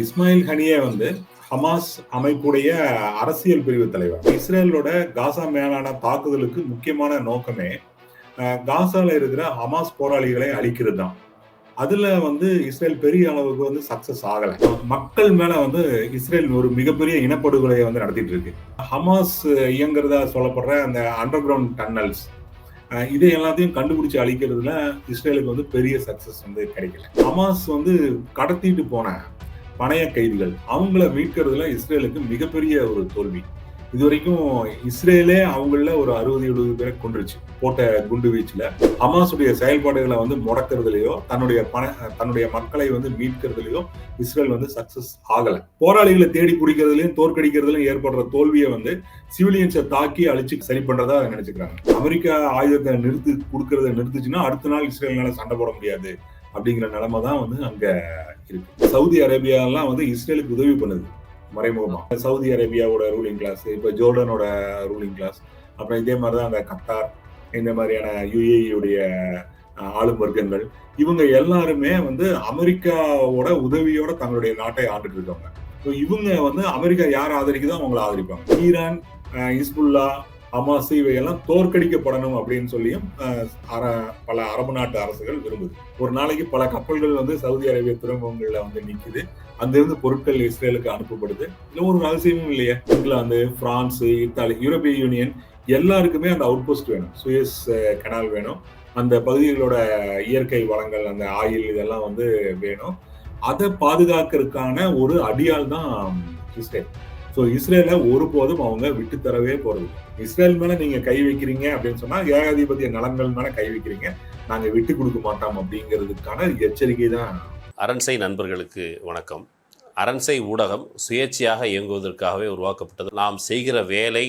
இஸ்மாயில் ஹனியே வந்து ஹமாஸ் அமைப்புடைய அரசியல் பிரிவு தலைவர். இஸ்ரேலோட காசா மேலான தாக்குதலுக்கு முக்கியமான நோக்கமே காசால இருக்கிற ஹமாஸ் போராளிகளை அழிக்கிறது தான். அதுல வந்து இஸ்ரேல் பெரிய அளவுக்கு வந்து சக்சஸ் ஆகல. மக்கள் மேல வந்து இஸ்ரேல் ஒரு மிகப்பெரிய இனப்படுகொலையை வந்து நடத்திட்டு இருக்கு. ஹமாஸ் இயங்குறதா சொல்லப்படுற அந்த அண்டர் கிரவுண்ட் டன்னல்ஸ் இதை எல்லாத்தையும் கண்டுபிடிச்சு அழிக்கிறதுல இஸ்ரேலுக்கு வந்து பெரிய சக்சஸ் வந்து கிடைக்கல. ஹமாஸ் வந்து கடத்திட்டு போன பணைய கைதிகள். அவங்கள மீட்கிறதுல இஸ்ரேலுக்கு மிகப்பெரிய ஒரு தோல்வி. இது வரைக்கும் இஸ்ரேலே அவங்கள ஒரு அறுபது எழுபது பேரை கொண்டுருச்சு போட்ட குண்டு வீச்சுல. ஹமாஸுடைய செயல்பாடுகளை வந்து முடக்கிறதுலயோ தன்னுடைய பண தன்னுடைய மக்களை வந்து மீட்கிறதுலயோ இஸ்ரேல் வந்து சக்சஸ் ஆகல. போராளிகளை தேடி பிடிக்கிறதுலயும் தோற்கடிக்கிறதுலயும் ஏற்படுற தோல்வியை வந்து சிவிலியன்ஸை தாக்கி அழிச்சு சரி பண்றதா நினைச்சுக்கிறாங்க. அமெரிக்கா ஆயுதத்தை நிறுத்தி கொடுக்கறத நிறுத்துச்சுன்னா அடுத்த நாள் இஸ்ரேல்னால சண்டை போட முடியாது. அப்படிங்கிற நிலைமை தான் வந்து அங்க இருக்கு. சவுதி அரேபியாலாம் வந்து இஸ்ரேலுக்கு உதவி பண்ணுது மறைமுகமாக சவுதி அரேபியாவோட ரூலிங் கிளாஸ் இப்போ ஜோர்டனோட ரூலிங் கிளாஸ் அப்புறம் இதே மாதிரி தான் அந்த கத்தார் இந்த மாதிரியான யுஏஇயுடைய ஆளும் வர்க்கங்கள். இவங்க எல்லாருமே வந்து அமெரிக்காவோட உதவியோட தங்களுடைய நாட்டை ஆண்டுட்டு இருக்காங்க. இவங்க வந்து அமெரிக்கா யார் ஆதரிக்குதோ அவங்களை ஆதரிப்பாங்க. ஈரான் அஹ், ஹிஸ்புல்லா ஹமாஸ் இவையெல்லாம் தோற்கடிக்கப்படணும் அப்படின்னு சொல்லியும் அர- பல அரபு நாட்டு அரசுகள் விரும்புது. ஒரு நாளைக்கு பல கப்பல்கள் வந்து சவுதி அரேபிய துறைமுகங்கள்ல வந்து நிக்குது. அங்கிருந்து பொருட்கள் இஸ்ரேலுக்கு அனுப்பப்படுது. இல்லை ஒரு ரகசியமும் இல்லையே. England France Italy European Union எல்லாருக்குமே அந்த அவுட் போஸ்ட் வேணும். சுயஸ் கனால் வேணும். அந்த பகுதிகளோட இயற்கை வளங்கள் அந்த ஆயில் இதெல்லாம் வந்து வேணும். அதை பாதுகாக்கிறதுக்கான ஒரு அடியால் தான் இஸ்ரேல். ஸோ இஸ்ரேலை ஒருபோதும் அவங்க விட்டு தரவே போறது இஸ்ரேல் மேல நீங்க கை வைக்கிறீங்க அப்படின்னு சொன்னா ஏகாதிபத்திய நலன்கள் மேல கை வைக்கிறீங்க. நாங்க விட்டு கொடுக்க மாட்டோம் அப்படிங்கிறதுக்கான எச்சரிக்கை தான். அரண்சை நண்பர்களுக்கு வணக்கம். அரண்சை ஊடகம் சுயேட்சையாக இயங்குவதற்காகவே உருவாக்கப்பட்டது. நாம் செய்கிற வேலை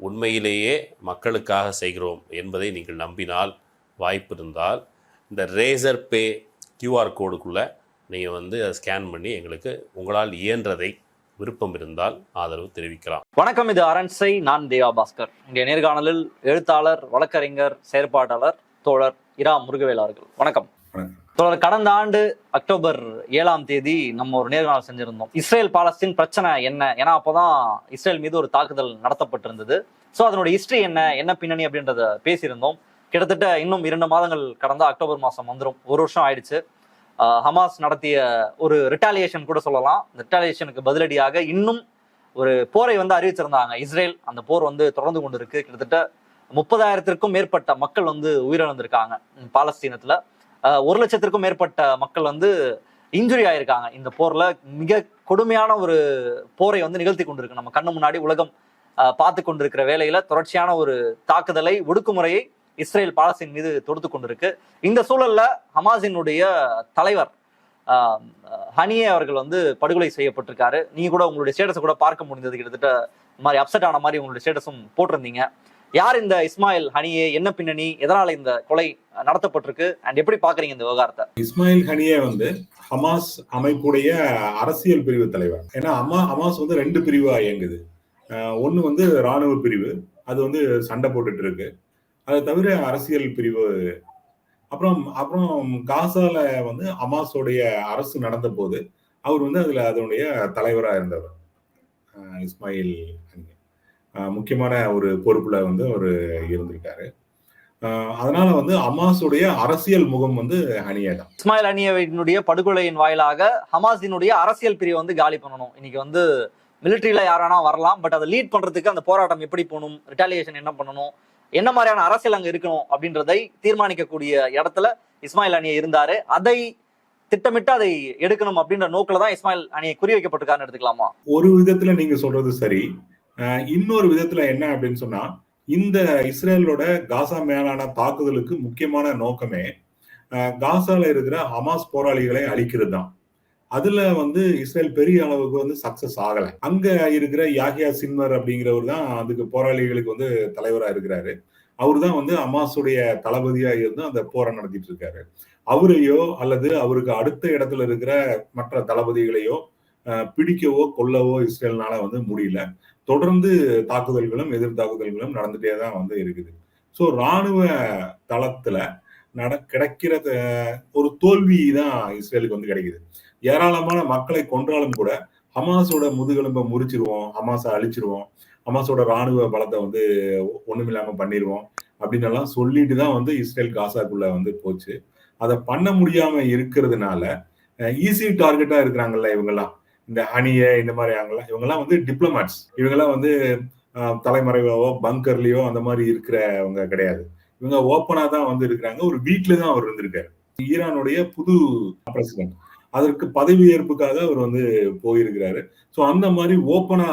உண்மையிலேயே மக்களுக்காக செய்கிறோம் என்பதை நீங்கள் நம்பினால் வாய்ப்பு இருந்தால் இந்த ரேசர் பே கியூஆர் கோடுக்குள்ளே நீங்கள் வந்து அதை ஸ்கேன் பண்ணி எங்களுக்கு உங்களால் இயன்றதை விருப்பம் இருந்தால் ஆதரவு தெரிவிக்கலாம். வணக்கம் இது அரண்சை நான் தேவா பாஸ்கர். இன்றைய நேர்காணலில் எழுத்தாளர் வழக்கறிஞர் செயற்பாட்டாளர் தோழர் இரா முருகவேல் அவர்கள். வணக்கம். தோழர் கடந்த ஆண்டு அக்டோபர் ஏழாம் தேதி நம்ம ஒரு நேர்காணல் செஞ்சிருந்தோம். இஸ்ரேல் பாலஸ்தீன் பிரச்சனை என்ன? ஏன்னா அப்போதான் இஸ்ரேல் மீது ஒரு தாக்குதல் நடத்தப்பட்டிருந்தது. ஸோ அதனுடைய ஹிஸ்டரி என்ன? என்ன பின்னணி அப்படின்றத பேசியிருந்தோம். கிட்டத்தட்ட இன்னும் இரண்டு மாதங்கள் கடந்த அக்டோபர் மாதம் வந்துடும் ஒரு வருஷம் ஆயிடுச்சு. ஹமாஸ் நடத்திய ஒரு ரிட்டாலியேஷன் கூட சொல்லலாம். ரிட்டாலியேஷனுக்கு பதிலடியாக இன்னும் ஒரு போரை வந்து அறிவிச்சிருந்தாங்க. இஸ்ரேல் அந்த போர் வந்து தொடர்ந்து கொண்டு இருக்கு கிட்டத்தட்ட முப்பதாயிரத்திற்கும் மேற்பட்ட மக்கள் வந்து உயிரிழந்திருக்காங்க. பாலஸ்தீனத்துல. ஒரு லட்சத்திற்கும் மேற்பட்ட மக்கள் வந்து இன்ஜுரி ஆயிருக்காங்க இந்த போர்ல. மிக கொடுமையான ஒரு போரை வந்து நிகழ்த்தி கொண்டிருக்கு. நம்ம கண்ணு முன்னாடி உலகம் பார்த்து கொண்டிருக்கிற வேலையில தொடர்ச்சியான ஒரு தாக்குதலை ஒடுக்குமுறையை இஸ்ரேல் பாலஸ்தீன் மீது தொடுத்து கொண்டிருக்கு. இந்த சூழல்ல ஹமாஸினுடைய தலைவர் ஹனியே அவர்கள் வந்து படுகொலை செய்யப்பட்டிருக்காரு. நீங்க கூட உங்களுடைய ஸ்டேட்டஸை கூட பார்க்க முடிந்தது கிட்டத்தட்ட இந்த மாதிரி அப்செட் ஆன மாதிரி உங்களுடைய ஸ்டேட்டஸும் போட்டிருந்தீங்க. யார் இந்த இஸ்மாயில் ஹனியே என்ன பின்னணி எதனால இந்த கொலை நடத்தப்பட்டிருக்கு? அண்ட் எப்படி பாக்குறீங்க இந்த விவகாரத்தை? இஸ்மாயில் ஹனியே வந்து ஹமாஸ் அமைப்புடைய அரசியல் பிரிவு தலைவர். ஏன்னா அம்மா ஹமாஸ் வந்து ரெண்டு பிரிவா இயங்குது. ஒன்னு வந்து ராணுவ பிரிவு அது வந்து சண்டை போட்டுட்டு இருக்கு. அது தவிர அரசியல் பிரிவு. அப்புறம் அப்புறம் காசால வந்து ஹமாஸோடைய அரசு நடந்த போது அவர் வந்து அதுல அதனுடைய தலைவராக இருந்தவர் இஸ்மாயில் முக்கியமான ஒரு பொறுப்புல வந்து அவர் இருந்திருக்காரு. அதனால வந்து ஹமாஸுடைய அரசியல் முகம் வந்து ஹனியே தான் இஸ்மாயில் ஹனியவினுடைய படுகொலையின் வாயிலாக ஹமாஸினுடைய அரசியல் பிரிவை வந்து காலி பண்ணணும். இன்னைக்கு வந்து மிலிட்டரியில யாரானா வரலாம் பட் அதை லீட் பண்றதுக்கு அந்த போராட்டம் எப்படி போகணும் ரிட்டாலியேஷன் என்ன பண்ணணும் என்ன மாதிரியான அரசியல் அங்க இருக்கணும் அப்படின்றதை தீர்மானிக்கக்கூடிய இடத்துல இஸ்மாயில் அணியை இருந்தாரு. அதை திட்டமிட்டு அதை எடுக்கணும் அப்படின்ற நோக்கில தான் இஸ்மாயில் அணியை குறி வைக்கப்பட்டிருக்காருன்னு எடுத்துக்கலாமா? ஒரு விதத்துல நீங்க சொல்றது சரி. இன்னொரு விதத்துல என்ன அப்படின்னு சொன்னா இந்த இஸ்ரேலோட காசா மேலான தாக்குதலுக்கு முக்கியமான நோக்கமே காசால இருக்கிற ஹமாஸ் போராளிகளை அழிக்கிறது தான் அதுல வந்து இஸ்ரேல் பெரிய அளவுக்கு வந்து சக்சஸ் ஆகல. அங்க இருக்கிற யாகியா சின்வர் அப்படிங்கிறவர் தான் அதுக்கு போராளிகளுக்கு வந்து தலைவரா இருக்கிறாரு. அவர் தான் வந்து அமாசுடைய தளபதியா இருந்து அந்த போரை நடத்திட்டு இருக்காரு. அவரையோ அல்லது அவருக்கு அடுத்த இடத்துல இருக்கிற மற்ற தளபதிகளையோ அஹ் பிடிக்கவோ கொல்லவோ இஸ்ரேல்னால வந்து முடியல. தொடர்ந்து தாக்குதல்களும் எதிர் தாக்குதல்களும் நடந்துட்டே தான் வந்து இருக்குது. ஸோ ராணுவ தளத்துல நட கிடைக்கிற த- ஒரு தோல்வி தான் இஸ்ரேலுக்கு வந்து கிடைக்குது. ஏராளமான மக்களை கொன்றாலும் கூட ஹமாஸோட முதுகெலும்பை முறிச்சிருவோம் ஹமாஸை அழிச்சிருவோம் ஹமாஸோட ராணுவ பலத்தை வந்து ஒண்ணுமில்லாம பண்ணிடுவோம் அப்படின்னு எல்லாம் சொல்லிட்டு தான் வந்து இஸ்ரேல் காசாக்குள்ள வந்து போச்சு. அதை பண்ண முடியாம இருக்கிறதுனால ஈஸி டார்கெட்டா இருக்கிறாங்கல்ல இவங்கெல்லாம் இந்த ஹனிய இந்த மாதிரி ஆங்கலாம் இவங்கெல்லாம் வந்து டிப்ளமேட்ஸ் இவங்கெல்லாம் வந்து தலைமறைவாவோ பங்கர்லயோ அந்த மாதிரி இருக்கிறவங்க கிடையாது. இவங்க ஓப்பனா தான் வந்து இருக்கிறாங்க. ஒரு வீட்ல தான் அவர் இருந்திருக்காரு. ஈரானுடைய புது பிரசிடென்ட் அதற்கு பதவி ஏற்புக்காக அவர் வந்து போயிருக்கிறாரு. ஸோ அந்த மாதிரி ஓப்பனா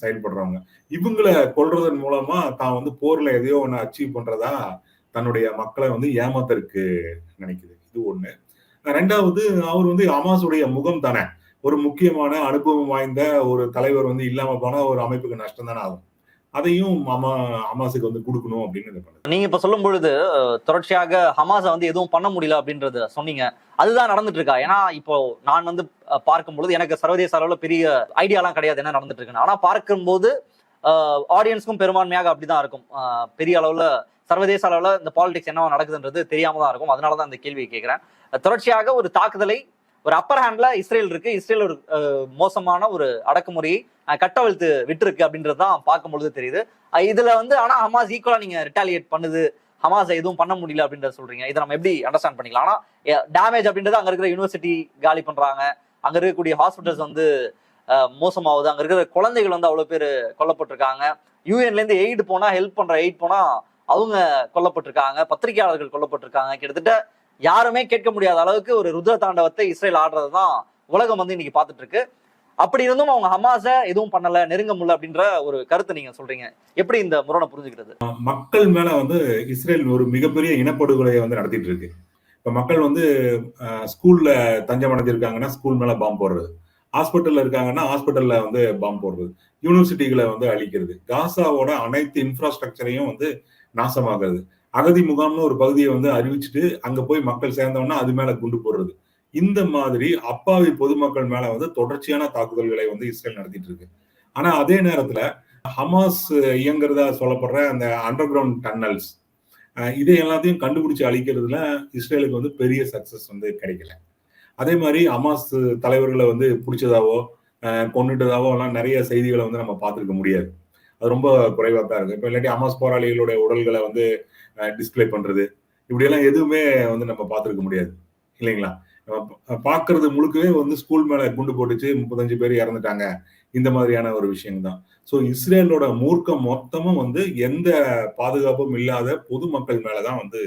செயல்படுறவங்க. இவங்களை கொள்றதன் மூலமா தான் வந்து போர்ல எதையோ ஒன்று அச்சீவ் பண்றதா தன்னுடைய மக்களை வந்து ஏமாத்தருக்கு நினைக்குது. இது ஒண்ணு. ரெண்டாவது அவர் வந்து அமாசுடைய முகம் தானே. ஒரு முக்கியமான அனுபவம் வாய்ந்த ஒரு தலைவர் வந்து இல்லாம போனா ஒரு அமைப்புக்கு நஷ்டம் தானே ஆகும். அதையும் அமா அமாசுக்கு வந்து கொடுக்கணும் அப்படின்னு நீங்க இப்ப சொல்லும் பொழுது தொடர்ச்சியாக ஹமாஸை வந்து எதுவும் பண்ண முடியல அப்படின்றத சொன்னீங்க. அதுதான் நடந்துட்டு இருக்கா ஏன்னா இப்போ நான் வந்து பார்க்கும் பொழுது எனக்கு சர்வதேச அளவுல பெரிய ஐடியாலாம் கிடையாது என்ன நடந்துட்டு இருக்குன்னு ஆனா பார்க்கும்போது ஆடியன்ஸ்க்கும் பெரும்பான்மையாக அப்படிதான் இருக்கும். பெரிய அளவுல சர்வதேச அளவுல இந்த பாலிடிக்ஸ் என்னவா நடக்குதுன்றது தெரியாம தான் இருக்கும். அதனாலதான் இந்த கேள்வியை கேட்கிறேன் தொடர்ச்சியாக ஒரு தாக்குதலை ஒரு அப்பர் ஹேண்ட்ல இஸ்ரேல் இருக்கு. இஸ்ரேல் ஒரு மோசமான ஒரு அடக்குமுறையை கட்டவழ்த்து கட்டவிழ்த்து விட்டுருக்கு அப்படின்றது தான் பார்க்கும் பொழுது தெரியுது இதுல வந்து ஆனா ஹமாஸ் ஈக்குவலா நீங்க ரிட்டாலியேட் பண்ணுது. ஹமாஸ் எதுவும் பண்ண முடியல அப்படின்றத சொல்றீங்க. இதை நம்ம எப்படி அண்டர்ஸ்டாண்ட் பண்ணிக்கலாம்? ஆனா டேமேஜ் அப்படின்றது அங்க இருக்கிற யூனிவர்சிட்டி காலி பண்றாங்க. அங்க இருக்கக்கூடிய ஹாஸ்பிட்டல்ஸ் வந்து மோசமாகுது. அங்க இருக்கிற குழந்தைகள் வந்து அவ்வளவு பேர் கொல்லப்பட்டிருக்காங்க. யூஎன்ல இருந்து எய்டு போனா ஹெல்ப் பண்ற எய்ட் போனா அவங்க கொல்லப்பட்டிருக்காங்க. பத்திரிகையாளர்கள் கொல்லப்பட்டிருக்காங்க. கிட்டத்தட்ட யாருமே கேட்க முடியாத அளவுக்கு ஒரு ருத்ர தாண்டவத்தை இஸ்ரேல் ஆடுறது தான் உலகம் வந்து இன்னைக்கு பார்த்துட்டு இருக்கு. அப்படி இருந்தும் அவங்க ஹமாஸை எதுவும் பண்ணல நெருங்க முடியல அப்படின்ற ஒரு கருத்தை நீங்க சொல்றீங்க. எப்படி இந்த முரணை புரிஞ்சுக்கிறது? மக்கள் மேல வந்து இஸ்ரேல் ஒரு மிகப்பெரிய இனப்படுகொலையை வந்து நடத்திட்டு இருக்கு. இப்ப மக்கள் வந்து ஸ்கூல்ல தஞ்சம் அடைஞ்சிருக்காங்கன்னா ஸ்கூல் மேல பாம்பு போடுறது. ஹாஸ்பிட்டல்ல இருக்காங்கன்னா ஹாஸ்பிட்டல்ல வந்து பாம்பு போடுறது. யூனிவர்சிட்டிகளை வந்து அழிக்கிறது. காசாவோட அனைத்து இன்ஃப்ராஸ்ட்ரக்சரையும் வந்து நாசமாகிறது அகதி முகாம்னு ஒரு பகுதியை வந்து அறிவிச்சுட்டு அங்க போய் மக்கள் சேர்ந்தோம்னா அது மேல குண்டு போடுறது. இந்த மாதிரி அப்பாவி பொதுமக்கள் மேல வந்து தொடர்ச்சியான தாக்குதல்களை வந்து இஸ்ரேல் நடத்திட்டு இருக்கு. ஆனா அதே நேரத்துல ஹமாஸ் இயங்குறதா சொல்லப்படுற அந்த அண்டர் கிரவுண்ட் டன்னல்ஸ் இதை எல்லாத்தையும் கண்டுபிடிச்சு அழிக்கிறதுல இஸ்ரேலுக்கு வந்து பெரிய சக்சஸ் வந்து கிடைக்கல. அதே மாதிரி ஹமாஸ் தலைவர்களை வந்து பிடிச்சதாவோ கொண்டுட்டதாவோ கொன்னுட்டதாவோ எல்லாம் நிறைய செய்திகளை வந்து நம்ம பார்த்துருக்க முடியாது. அது ரொம்ப குறைவாக தான் இருக்கு. இப்போ இல்லாட்டி அமாஸ் போராளிகளுடைய உடல்களை வந்து டிஸ்ப்ளே பண்றது. இப்படியெல்லாம் எதுவுமே வந்து நம்ம பார்த்துருக்க முடியாது. இல்லைங்களா? பார்க்கறது முழுக்கவே வந்து ஸ்கூல் மேல குண்டு போட்டுச்சு முப்பத்தஞ்சு பேர் இறந்துட்டாங்க. இந்த மாதிரியான ஒரு விஷயம் தான். ஸோ இஸ்ரேலோட மூர்க்கம் மொத்தமும் வந்து எந்த பாதுகாப்பும் இல்லாத பொதுமக்கள் மேலதான் வந்து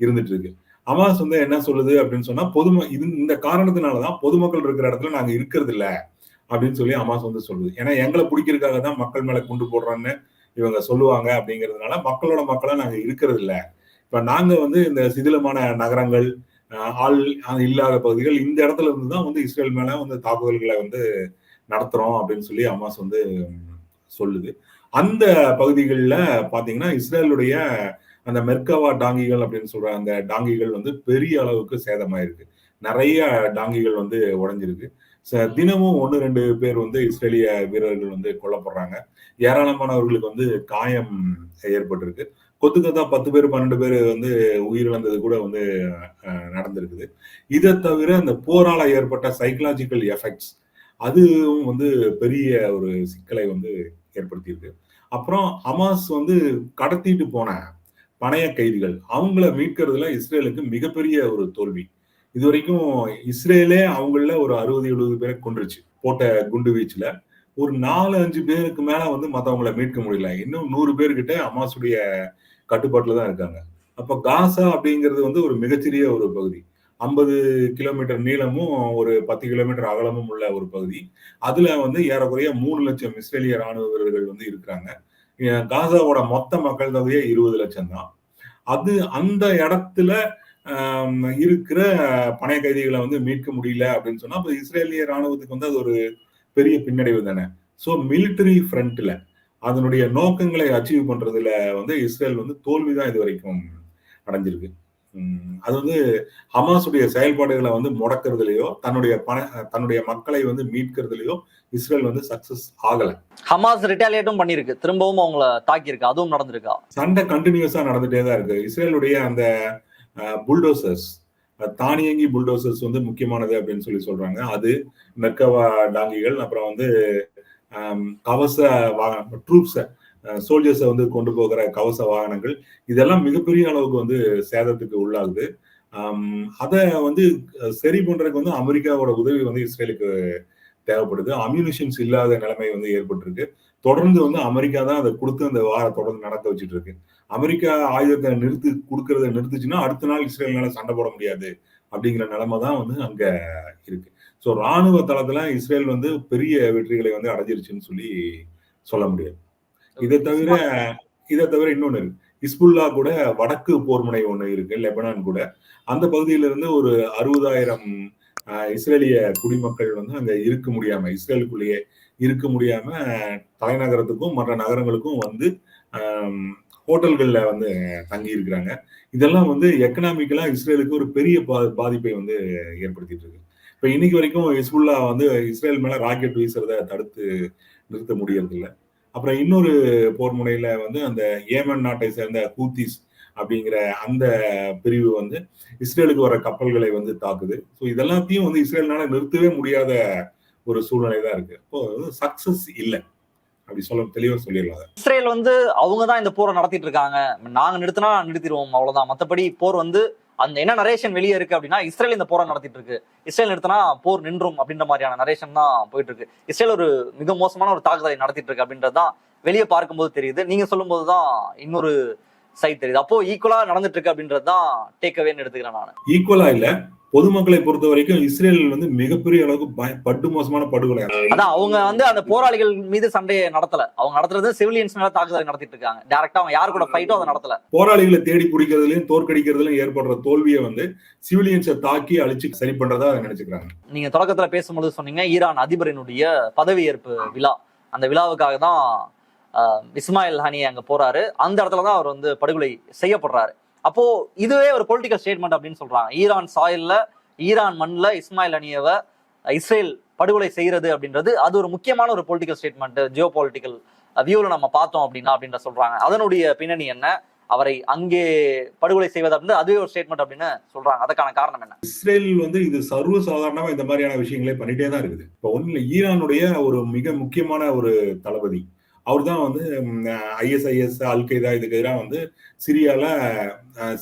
இருந்துட்டு இருக்கு. அமாஸ் வந்து என்ன சொல்லுது அப்படின்னு சொன்னா பொதும இது இந்த காரணத்தினாலதான் பொதுமக்கள் இருக்கிற இடத்துல நாங்க இருக்கிறது இல்லை. அப்படின்னு சொல்லி அமாஸ் வந்து சொல்லுது. ஏன்னா எங்களை பிடிக்கிறதுக்காக தான் மக்கள் மேல குண்டு போடுறோன்னு இவங்க சொல்லுவாங்க அப்படிங்கிறதுனால மக்களோட மக்களா நாங்க இருக்கிறது இல்ல இப்ப நாங்க வந்து இந்த சிதிலமான நகரங்கள் ஆள் இல்லாத பகுதிகள் இந்த இடத்துல இருந்து தான் வந்து இஸ்ரேல் மேல வந்து தாக்குதல்களை வந்து நடத்துறோம் அப்படின்னு சொல்லி அமாஸ் வந்து சொல்லுது. அந்த பகுதிகளில் பார்த்தீங்கன்னா இஸ்ரேலுடைய அந்த மெர்கவா டாங்கிகள் அப்படின்னு சொல்ற அந்த டாங்கிகள் வந்து பெரிய அளவுக்கு சேதமாயிருக்கு. நிறைய டாங்கிகள் வந்து உடைஞ்சிருக்கு. ச- தினமும் ஒன்று ரெண்டு பேர் வந்து இஸ்ரேலிய வீரர்கள் வந்து கொல்லப்படுறாங்க ஏராளமானவர்களுக்கு வந்து காயம் ஏற்பட்டிருக்கு. கொத்து கொத்தா பத்து பேர் பன்னெண்டு பேர் வந்து உயிரிழந்தது கூட வந்து நடந்திருக்குது. இதை தவிர அந்த போரால ஏற்பட்ட சைக்கலாஜிக்கல் எஃபெக்ட்ஸ் அதுவும் வந்து பெரிய ஒரு சிக்கலை வந்து ஏற்படுத்தியிருக்கு. அப்புறம் ஹமாஸ் வந்து கடத்திட்டு போன பணைய கைதிகள் அவங்கள மீட்கிறதுல இஸ்ரேலுக்கு மிகப்பெரிய ஒரு தோல்வி. இது வரைக்கும் இஸ்ரேலே அவங்கள ஒரு அறுபது எழுபது பேரை கொன்றுச்சு போட்ட குண்டு வீச்சுல. ஒரு நாலு அஞ்சு பேருக்கு மேல வந்து மற்றவங்களை மீட்க முடியல. இன்னும் நூறு பேர்கிட்ட அமாசுடைய கட்டுப்பாட்டில் தான் இருக்காங்க. அப்ப காசா அப்படிங்கிறது வந்து ஒரு மிகச்சிறிய ஒரு பகுதி. ஐம்பது கிலோமீட்டர் நீளமும் ஒரு பத்து கிலோமீட்டர் அகலமும் உள்ள ஒரு பகுதி. அதுல வந்து ஏறக்குறைய மூணு லட்சம் இஸ்ரேலிய ராணுவ வீரர்கள் வந்து இருக்கிறாங்க. காசாவோட மொத்த மக்கள் தொகையே இருபது லட்சம் தான். அது அந்த இடத்துல இருக்கிற பணைய கைதிகளை வந்து மீட்க முடியல அப்படின்னு சொன்னா அப்ப இஸ்ரேலிய ராணுவத்துக்கு வந்து அது ஒரு பெரிய பின்னடைவு தானே. ஸோ மிலிட்டரி ஃப்ரண்ட்ல அதனுடைய நோக்கங்களை அச்சீவ் பண்றதுல வந்து இஸ்ரேல் வந்து தோல்விதான் இது வரைக்கும் அடைஞ்சிருக்கு. அது வந்து ஹமாஸுடைய செயல்பாடுகளை வந்து முடக்கிறதுலயோ தன்னுடைய பண தன்னுடைய மக்களை வந்து மீட்கிறதுலயோ இஸ்ரேல் வந்து சக்சஸ் ஆகல. ஹமாஸ் ரிட்டாலியேட்டும் பண்ணிருக்கு திரும்பவும் அவங்கள தாக்கியிருக்கு. அதுவும் நடந்திருக்கா? சண்டை கண்டினியூஸா நடந்துட்டே தான் இருக்கு. இஸ்ரேலுடைய அந்த புல்டோசர்ஸ். தானியங்கி புல்டோசர்ஸ் வந்து முக்கியமானது அப்படின்னு சொல்லி சொல்றாங்க. அது நெற்கவா டாங்கிகள் அப்புறம் வந்து கவச வாகனம் ட்ரூப்ஸை சோல்ஜர்ஸை வந்து கொண்டு போகிற கவச வாகனங்கள். இதெல்லாம் மிகப்பெரிய அளவுக்கு வந்து சேதத்துக்கு உள்ளாகுது. அதை வந்து சரி பண்றதுக்கு வந்து அமெரிக்காவோட உதவி வந்து இஸ்ரேலுக்கு தேவைப்படுது. அம்யூனிஷன்ஸ் இல்லாத நிலைமை வந்து ஏற்பட்டிருக்கு. தொடர்ந்து வந்து அமெரிக்கா தான் அதை கொடுத்து அந்த வார தொடர்ந்து நடக்க வச்சுட்டு இருக்கு. அமெரிக்கா ஆயுதத்தை நிறுத்து கொடுக்கறத நிறுத்துச்சுன்னா அடுத்த நாள் இஸ்ரேல்னால சண்டை போட முடியாது அப்படிங்கிற நிலைமை தான் வந்து அங்க இருக்கு. ஸோ ராணுவ தளத்துல இஸ்ரேல் வந்து பெரிய வெற்றிகளை வந்து அடைஞ்சிருச்சுன்னு சொல்லி சொல்ல முடியாது. இதை தவிர இதை தவிர இன்னொன்னு இருக்கு. இஸ்புல்லா கூட வடக்கு போர்முனை ஒண்ணு இருக்கு லெபனான் கூட. அந்த பகுதியில இருந்து ஒரு அறுபதாயிரம் இஸ்ரேலிய குடிமக்கள் வந்து அங்க இருக்க முடியாம இஸ்ரேலுக்குள்ளேயே இருக்க முடியாம தலைநகரத்துக்கும் மற்ற நகரங்களுக்கும் வந்து ஹோட்டல்களில் வந்து தங்கி இருக்கிறாங்க இதெல்லாம் வந்து எக்கனாமிக்கலா இஸ்ரேலுக்கு ஒரு பெரிய பா- பாதிப்பை வந்து ஏற்படுத்திட்டு இருக்கு. இப்போ இன்னைக்கு வரைக்கும் ஹிஸ்புல்லா வந்து இஸ்ரேல் மேல ராக்கெட் வீசுறத தடுத்து நிறுத்த முடியறதில்ல. அப்புறம் இன்னொரு போர் முனையில வந்து அந்த ஏமன் நாட்டை சேர்ந்த கூத்திஸ் அப்படிங்கிற அந்த பிரிவு வந்து இஸ்ரேலுக்கு வர கப்பல்களை வந்து தாக்குது. ஸோ இதெல்லாத்தையும் வந்து இஸ்ரேல்னால நிறுத்தவே முடியாத ஒரு சூழ்நிலை தான் இருக்கு. இப்போ சக்சஸ் இல்லை. அப்படி சொல்ல தெளிவா சொல்லிடலாம் இஸ்ரேல் வந்து அவங்க தான் இந்த போரை நடத்திட்டு இருக்காங்க. நாங்க நிறுத்தினா நிறுத்திடுவோம் அவ்வளவுதான். மத்தபடி போர் வந்து அந்த என்ன நரேஷன் வெளியே இருக்கு அப்படின்னா இஸ்ரேல் இந்த போரை நடத்திட்டு இருக்கு. இஸ்ரேல் நிறுத்தினா போர் நின்றும் அப்படின்ற மாதிரியான நரேஷன் தான் போயிட்டு இருக்கு. இஸ்ரேல் ஒரு மிக மோசமான ஒரு தாக்குதலை நடத்திட்டு இருக்கு அப்படின்றது தான் வெளியே பார்க்கும்போது தெரியுது. நீங்க சொல்லும்போது தான் இன்னொரு சைட் தெரியுது. அப்போ ஈக்குவலா நடந்துட்டு இருக்கு அப்படின்றது தான் டேக்அவேன்னு எடுத்துக்கிறேன் நான். ஈக்குவலா இல்ல. பொதுமக்களை பொறுத்த வரைக்கும் இஸ்ரேல் வந்து மிகப்பெரிய அளவுக்கு பய- படு மோசமான படுகொலை. அதான் அவங்க வந்து அந்த போராளிகள் மீது சண்டையை நடத்தல. அவங்க நடத்துறது சிவிலியன்ஸ் மேல தாக்குதலை நடத்திட்டு இருக்காங்க. டேரக்டா அவங்க யாரு கூட ஃபைட்டோ அதை நடத்தல. போராளிகளை தேடி பிடிக்கிறதுலயும் தோற்கடிக்கிறதுலயும் ஏற்படுற தோல்வியை வந்து சிவிலியன்ஸை தாக்கி அழிச்சு சரி பண்றதா நினைச்சுக்கிறாங்க. நீங்க தொடக்கத்துல பேசும்பொழுது சொன்னீங்க ஈரான் அதிபரினுடைய பதவியேற்பு விழா. அந்த விழாவுக்காக தான் இஸ்மாயில் ஹனி அங்க போறாரு. அந்த இடத்துல தான் அவர் வந்து படுகொலை செய்யப்படுறாரு. அப்போ இதுவே ஒரு பொலிட்டிக்கல் ஸ்டேட்மெண்ட் அப்படின்னு சொல்றாங்க. ஈரான் சாயில்ல ஈரான் மண்ணில் இஸ்மாயில் அணியவை இஸ்ரேல் படுகொலை செய்யறது அப்படின்றது அது ஒரு முக்கியமான ஒரு பொலிட்டிக்கல் ஸ்டேட்மெண்ட் ஜியோ பொலிட்டிக்கல் வியூவில் நம்ம பார்த்தோம் அப்படின்னா அப்படின்ற சொல்றாங்க. அதனுடைய பின்னணி என்ன? அவரை அங்கே படுகொலை செய்வது அப்படின்னு அதுவே ஒரு ஸ்டேட்மெண்ட் அப்படின்னு சொல்றாங்க. அதுக்கான காரணம் என்ன? இஸ்ரேல் வந்து இது சர்வ சாதாரணமா இந்த மாதிரியான விஷயங்களே பண்ணிட்டே தான் இருக்குது. இப்போ ஒன்றும் ஈரானுடைய ஒரு மிக முக்கியமான ஒரு தளபதி. அவர் தான் வந்து ஐஎஸ்ஐஎஸ் அல்கைதா இதுக்கு எதிராக வந்து சிரியால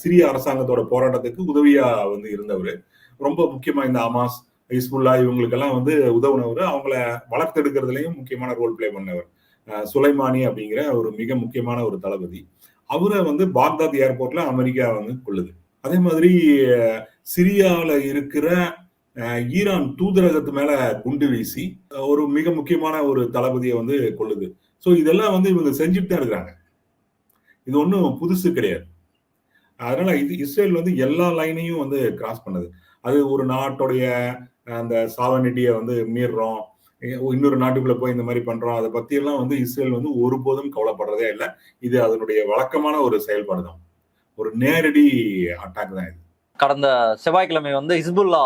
சிரிய அரசாங்கத்தோட போராட்டத்துக்கு உதவியா வந்து இருந்தவர். ரொம்ப முக்கியமா இந்த அமாஸ் ஹிஸ்புல்லா இவங்களுக்கெல்லாம் வந்து உதவுனவர். அவங்கள வளர்த்தெடுக்கிறதுலையும் முக்கியமான ரோல் ப்ளே பண்ணவர். சுலைமானி அப்படிங்கிற ஒரு மிக முக்கியமான ஒரு தளபதி. அவரை வந்து பாக்தாத் ஏர்போர்ட்ல அமெரிக்கா வந்து கொள்ளுது. அதே மாதிரி சிரியாவில் இருக்கிற ஈரான் தூதரகத்து மேல குண்டு வீசி ஒரு மிக முக்கியமான ஒரு தளபதியை வந்து கொள்ளுது. ஸோ இதெல்லாம் வந்து இவங்க செஞ்சுட்டு தான் இருக்கிறாங்க. இது ஒன்றும் புதுசு கிடையாது. அதனால இது இஸ்ரேல் வந்து எல்லா லைனையும் வந்து கிராஸ் பண்ணுது. அது ஒரு நாட்டுடைய அந்த சாவனிட்டியை வந்து மீறுறோம். இன்னொரு நாட்டுக்குள்ள போய் இந்த மாதிரி பண்றோம். அதை பத்தி எல்லாம் வந்து இஸ்ரேல் வந்து ஒருபோதும் கவலைப்படுறதே இல்லை. இது அதனுடைய வழக்கமான ஒரு செயல்பாடு தான். ஒரு நேரடி அட்டாக் தான் இது. கடந்த செவ்வாய்க்கிழமை வந்து ஹிஸ்புல்லா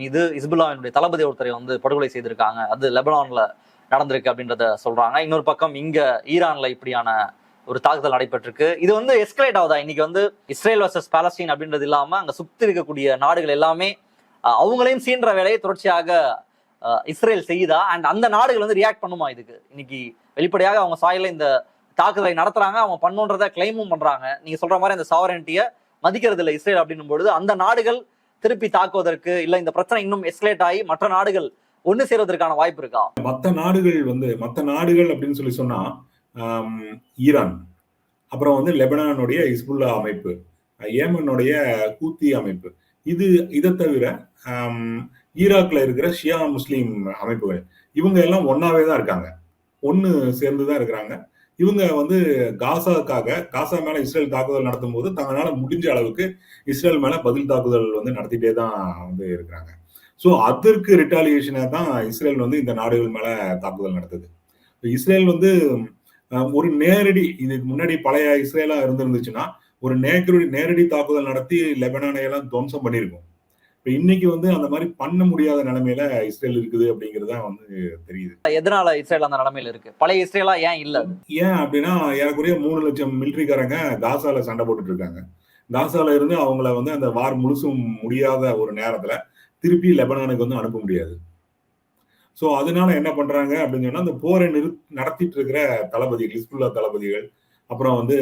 மீது ஹிஸ்புல்லாவினுடைய தளபதி ஒருத்தரை வந்து படுகொலை செய்திருக்காங்க. அது லெபனான்ல நடந்திருக்கு அப்படின்றத சொல்றாங்க. இன்னொரு பக்கம் இங்க ஈரான்ல இப்படியான ஒரு தாக்குதல் நடைபெற்றிருக்கு. இது வந்து எஸ்கலேட் ஆகுதா? இன்னைக்கு வந்து இஸ்ரேல் வர்சஸ் பாலஸ்டீன் அப்படின்றது இல்லாம அங்க சுத்தி இருக்கக்கூடிய நாடுகள் எல்லாமே அவங்களையும் சீன்ற வேலையை தொடர்ச்சியாக இஸ்ரேல் செய்யுதா? அண்ட் அந்த நாடுகள் வந்து ரியாக்ட் பண்ணுமா இதுக்கு? இன்னைக்கு வெளிப்படையாக அவங்க சாயல இந்த தாக்குதலை நடத்துறாங்க. அவங்க பண்ணுன்றத கிளைமும் பண்றாங்க. நீங்க சொல்ற மாதிரி அந்த சாவரண்டியை மதிக்கிறது இல்லை இஸ்ரேல் அப்படின்னும் பொழுது அந்த நாடுகள் திருப்பி தாக்குவதற்கு இல்லை இந்த பிரச்சனை இன்னும் எஸ்கலேட் ஆகி மற்ற நாடுகள் ஒண்ணு சேருவதற்கான வாய்ப்பு இருக்கா? மற்ற நாடுகள் வந்து மற்ற நாடுகள் அப்படின்னு சொல்லி சொன்னா ஈரான். அப்புறம் வந்து லெபனானுடைய இஸ்புல்லா அமைப்பு ஏமனுடைய கூத்தி அமைப்பு. இது இதை தவிர ஈராக்ல இருக்கிற ஷியா முஸ்லீம் அமைப்புகள் இவங்க எல்லாம் ஒன்னாவே தான் இருக்காங்க. ஒன்று சேர்ந்து தான் இருக்கிறாங்க. இவங்க வந்து காசாக்காக காசா மேல இஸ்ரேல் தாக்குதல் நடத்தும் போது தங்களால முடிஞ்ச அளவுக்கு இஸ்ரேல் மேல பதில் தாக்குதல் வந்து நடத்திட்டே தான் வந்து இருக்கிறாங்க. ஸோ அதற்கு ரிட்டாலியேஷனை தான் இஸ்ரேல் வந்து இந்த நாடுகள் மேல தாக்குதல் நடத்துது. இஸ்ரேல் வந்து ஒரு நேரடி இதுக்கு முன்னாடி பழைய இஸ்ரேலா இருந்திருந்துச்சுன்னா ஒரு நேரடி நேரடி தாக்குதல் நடத்தி லெபனானை எல்லாம் துவம்சம் பண்ணியிருக்கும். இப்ப இன்னைக்கு வந்து அந்த மாதிரி பண்ண முடியாத நிலைமையில இஸ்ரேல் இருக்குது அப்படிங்கிறது தான் வந்து தெரியுது. எதனால இஸ்ரேல் அந்த நிலைமையில இருக்கு? பழைய இஸ்ரேலா ஏன் இல்ல? ஏன் அப்படின்னா ஏறக்குறைய மூணு லட்சம் மிலிட்ரிக்காரங்க காசால சண்டை போட்டுட்டு இருக்காங்க. காசால இருந்து அவங்கள வந்து அந்த வார் முழுசும் முடியாத ஒரு நேரத்துல திருப்பி லெபனானுக்கு வந்து அனுப்ப முடியாது. ஸோ அதனால என்ன பண்றாங்க அப்படின்னு சொன்னா அந்த போரை நிறு நடத்திட்டு இருக்கிற தளபதிகள் இஸ்புல்லா தளபதிகள் அப்புறம் வந்து